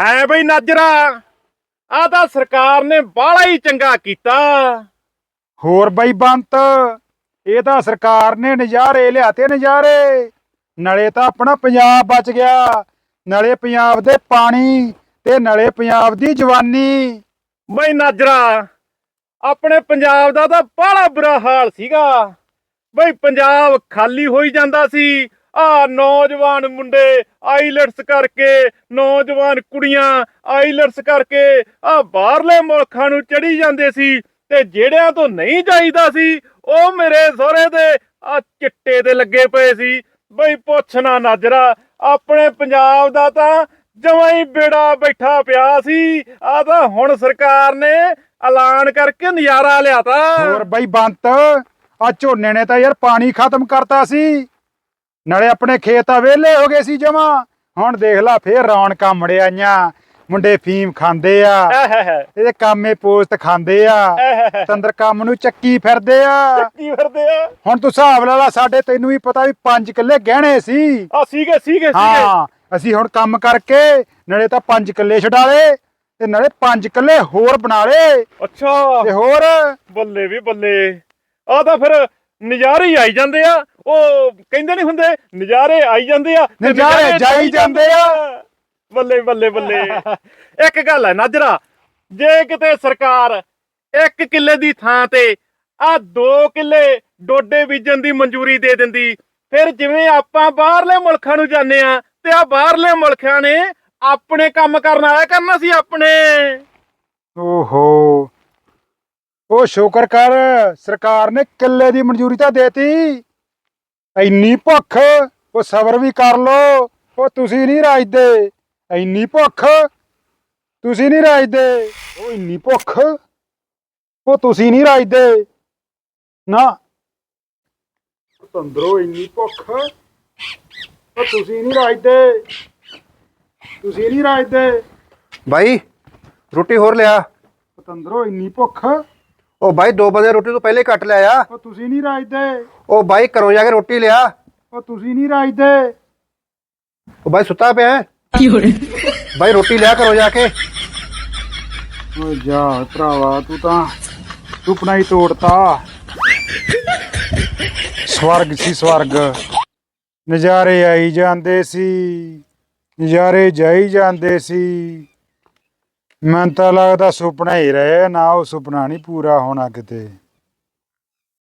ਹੈ ਬਈ ਨਾਜਰਾ। ਆ ਤਾਂ ਸਰਕਾਰ ਨੇ ਬਾਹਲਾ ਹੀ ਚੰਗਾ ਕੀਤਾ। ਹੋਰ ਬਈ ਬੰਤ ਇਹ ਤਾਂ ਸਰਕਾਰ ਨੇ ਨਜ਼ਾਰੇ ਲਿਆਤੇ ਨਜ਼ਾਰੇ। ਨਲੇ ਤਾਂ ਆਪਣਾ ਪੰਜਾਬ ਬਚ ਗਿਆ। ਨਲੇ ਪੰਜਾਬ ਦੇ ਪਾਣੀ ਤੇ ਨਲੇ ਪੰਜਾਬ ਦੀ ਜਵਾਨੀ। ਬਈ ਨਾਜਰਾ ਆਪਣੇ ਪੰਜਾਬ ਦਾ ਤਾਂ ਬਾਹਲਾ ਬੁਰਾ ਹਾਲ ਸੀਗਾ। ਬਈ ਪੰਜਾਬ ਖਾਲੀ ਹੋਈ ਜਾਂਦਾ ਸੀ। ਆ ਨੌਜਵਾਨ ਮੁੰਡੇ ਆਈਲਟਸ ਕਰਕੇ, ਨੌਜਵਾਨ ਕੁੜੀਆਂ ਆਈਲਟਸ ਕਰਕੇ ਆ ਬਾਹਰਲੇ ਮੁਲਕਾਂ ਨੂੰ ਚੜੀ ਜਾਂਦੇ ਸੀ ਤੇ ਜਿਹੜਿਆਂ ਤੋਂ ਨਹੀਂ ਜਾਈਦਾ ਸੀ, ਉਹ ਮੇਰੇ ਸਹੁਰੇ ਦੇ ਆ ਚਿੱਟੇ ਤੇ ਲੱਗੇ ਪਏ ਸੀ। ਬਈ ਪੁੱਛਣਾ ਨਾਜਰਾ, ਆਪਣੇ ਪੰਜਾਬ ਦਾ ਤਾਂ ਜਮਾਂ ਹੀ ਬੇੜਾ ਬੈਠਾ ਪਿਆ ਸੀ। ਆ ਤਾਂ ਹੁਣ ਸਰਕਾਰ ਨੇ ਐਲਾਨ ਕਰਕੇ ਨਜ਼ਾਰਾ ਲਿਆਤਾ। ਹੋਰ ਬਈ ਬੰਤ, ਆ ਝੋਨੇ ਨੇ ਤਾਂ ਯਾਰ ਪਾਣੀ ਖਤਮ ਕਰਤਾ ਸੀ। ਨਾਲੇ ਆਪਣੇ ਖੇਤ ਆ ਵਿਹਲੇ ਹੋ ਗਏ ਸੀ ਜਮਾ। ਹੁਣ ਦੇਖ ਲੈ ਫੇਰ ਰੌਣਕਾਂ ਮੜਿਆਈਆਂ ਮੁੰਡੇ ਫੀਮ ਖਾਂਦੇ ਆ। ਇਹਦੇ ਕਾਮੇ ਪੋਸਟ ਖਾਂਦੇ ਆ। ਤੰਦਰ ਕੰਮ ਨੂੰ ਚੱਕੀ ਫਿਰਦੇ ਆ। ਚੱਕੀ ਫਿਰਦੇ ਆ। ਹੁਣ ਤੂੰ ਹਿਸਾਬ ਲਾ ਲਾ ਸਾਡੇ ਤੈਨੂੰ ਵੀ ਪਤਾ ਵੀ 5 ਕਿੱਲੇ ਗਹਿਣੇ ਸੀ। ਆ ਸੀਗੇ ਸੀਗੇ ਸੀਗੇ। ਹਾਂ ਅਸੀਂ ਹੁਣ ਕੰਮ ਕਰਕੇ ਨਾਲੇ ਤਾਂ 5 ਕਿੱਲੇ ਛਡਾ ਲਏ ਤੇ ਨਾਲੇ 5 ਕਿੱਲੇ ਹੋਰ ਬਣਾ ਲਏ ਅੱਛਾ। ਤੇ ਹੋਰ? ਬੱਲੇ ਵੀ ਬੱਲੇ। ਆ ਤਾਂ ਫਿਰ ਨਜ਼ਾਰੇ ਹੀ ਆਈ ਜਾਂਦੇ ਆ। ਉਹ ਕਹਿੰਦੇ ਨਹੀਂ ਹੁੰਦੇ ਨਜ਼ਾਰੇ ਆਈ ਜਾਂਦੇ ਆ ਤੇ ਨਜ਼ਾਰੇ ਜਾਈ ਜਾਂਦੇ ਆ। ਬੱਲੇ ਬੱਲੇ ਬੱਲੇ। ਇੱਕ ਗੱਲ ਹੈ ਨਾਜਰਾ ਜੇ ਕਿਤੇ ਸਰਕਾਰ ਇੱਕ ਕਿੱਲੇ ਦੀ ਥਾਂ ਤੇ ਆ 2 ਕਿੱਲੇ ਡੋਡੇ ਬੀਜਣ ਦੀ ਮਨਜ਼ੂਰੀ ਦੇ ਦਿੰਦੀ ਫਿਰ ਜਿਵੇਂ ਆਪਾਂ ਬਾਹਰਲੇ ਮੁਲਕਾਂ ਨੂੰ ਜਾਂਦੇ ਆ ਤੇ ਆ ਬਾਹਰਲੇ ਮੁਲਕਾਂ ਨੇ ਆਪਣੇ ਕੰਮ ਕਰਨ ਆਇਆ ਕਰਨਾ ਸੀ ਆਪਣੇ। ਓਹੋ। ਉਹ ਸ਼ੁਕਰ ਕਰ ਸਰਕਾਰ ਨੇ ਕਿੱਲੇ ਦੀ ਮਨਜ਼ੂਰੀ ਤਾਂ ਦੇਤੀ। ਇੰਨੀ ਭੁੱਖ ਉਹ ਸਬਰ ਵੀ ਕਰ ਲੋ ਉਹ ਤੁਸੀਂ ਨਹੀਂ ਰਾਜਦੇ। ਇੰਨੀ ਭੁੱਖ ਤੁਸੀਂ ਨਹੀਂ ਰਾਜਦੇ। ਉਹ ਇੰਨੀ ਭੁੱਖ ਉਹ ਤੁਸੀਂ ਨਹੀਂ ਰਾਜਦੇ। ਨਾ। ਤੰਦਰੋ ਇੰਨੀ ਭੁੱਖ ਉਹ ਤੁਸੀਂ ਨਹੀਂ ਰਾਜਦੇ। ਤੁਸੀਂ ਨਹੀਂ ਰਾਜਦੇ। ਭਾਈ ਰੋਟੀ ਹੋਰ ਲਿਆ। ਪਤੰਦਰੋ ਇੰਨੀ ਭੁੱਖ ਉਹ ਭਾਈ ਦੋ ਬੰਦੇ ਰੋਟੀ ਤੋਂ ਪਹਿਲੇ ਕੱਟ ਲਿਆ ਉਹ ਤੁਸੀਂ ਨਹੀਂ ਰਾਜਦੇ। ਉਹ ਭਾਈ ਘਰੋਂ ਜਾ ਕੇ ਰੋਟੀ ਲਿਆ। ਉਹ ਤੁਸੀਂ ਨਹੀਂ ਰਾਜਦੇ। ਉਹ ਭਾਈ ਸੁੱਤਾ ਪਿਆ ਹੈ? ਭਾਈ ਰੋਟੀ ਲਿਆ ਘਰੋਂ ਜਾ ਕੇ। ਓ ਜਾ ਭਰਾਵਾ ਤੂੰ ਤਾਂ ਸੁਪਨਾ ਹੀ ਤੋੜਤਾ। ਸਵਰਗ ਸੀ ਸਵਰਗ। ਨਜ਼ਾਰੇ ਆਈ ਜਾਂਦੇ ਸੀ। ਨਜ਼ਾਰੇ ਜਾਈ ਜਾਂਦੇ ਸੀ। ਮੈਨੂੰ ਤਾਂ ਲੱਗਦਾ ਸੁਪਨਾ ਹੀ ਰਹੇ ਨਾ ਉਹ ਸੁਪਨਾ ਨਹੀਂ ਪੂਰਾ ਹੋਣਾ ਕਿਤੇ।